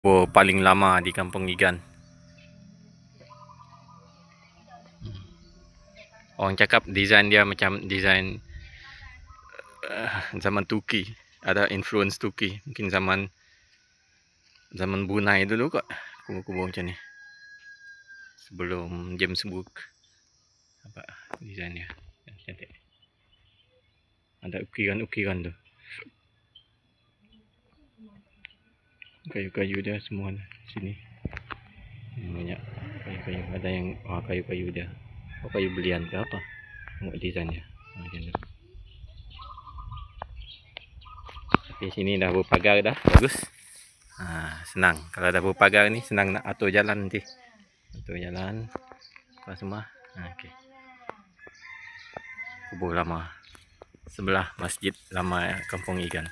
kubur paling lama di Kampung Igan. Orang cakap design dia macam design uh, zaman Turki. Ada influence Turki. Mungkin zaman zaman Brunei dulu kot. Kubur-kubur macam ni. Sebelum James Book. Apa design dia. Cantik. Ada ukiran-ukiran tu. Kayu-kayu dia semua sini. Banyak kayu-kayu. Ada yang oh, kayu-kayu dia. Oh, kayu belian ke apa? Tengok ha, macam tu tapi sini dah berpagar dah. Bagus. Ha, senang. Kalau dah berpagar ni senang nak atur jalan nanti. Atur jalan. Apa semua. Ha, okay. kubur lama. Sebelah masjid lama kampung ikan